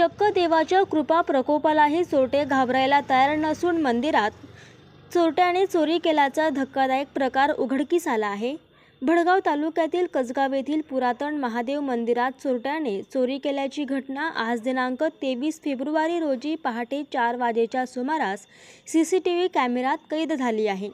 चक्क देवाच्या कृपा प्रकोपालाही चोरटे घाबरायला तयार नसून मंदिरात चोरट्याने चोरी केल्याचा धक्कादायक प्रकार उघडकीस आला आहे. भडगाव तालुक्यातील कसगाव येथील पुरातन महादेव मंदिरात चोरट्याने चोरी केल्याची घटना आज दिनांक तेवीस फेब्रुवारी रोजी पहाटे चार वाजेच्या सुमारास सी सी टी व्ही कॅमेऱ्यात कैद झाली आहे.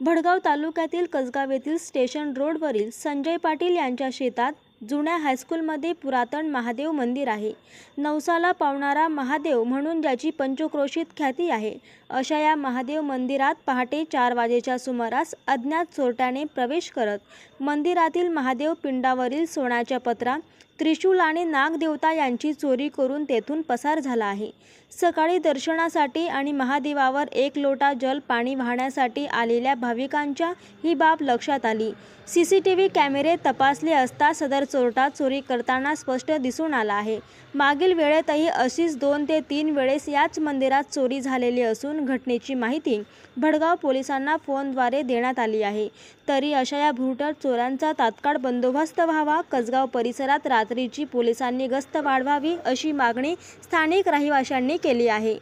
भडगाव तालुक्यातील कसगाव येथील स्टेशन रोडवरील संजय पाटील यांच्या शेतात जुन्या हायस्कूलमध्ये पुरातन महादेव मंदिर आहे. नवसाला पावणारा महादेव म्हणून ज्याची पंचक्रोशीत ख्याती आहे अशा या महादेव मंदिरात पहाटे चार वाजेच्या सुमारास अज्ञात चोरट्याने प्रवेश करत मंदिरातील महादेव पिंडावरील सोन्याच्या पत्रा त्रिशूल आणि नागदेवता यांची चोरी करून तेथून पसार झाला आहे. सकाळी दर्शनासाठी आणि महादेवावर एक लोटा जल पाणी वाहण्यासाठी आलेल्या भाविकांच्या ही बाब लक्षात आली. सी सी टी व्ही कॅमेरे तपासले असता सदर चोरटा चोरी करताना स्पष्ट दिसून आला आहे. मागील वेळेतही अशीच दोन ते तीन वेळेस याच मंदिरात चोरी झालेली असून घटनेची माहिती भडगाव पोलिसांना फोनद्वारे देण्यात आली आहे. तरी अशा या भुरटट चोरांचा तात्काळ बंदोबस्त व्हावा कसगाव परिसरात रात्रीची पोलिसांनी गस्त वाढवावी अशी मागणी स्थानिक रहिवाशांनी केली आहे.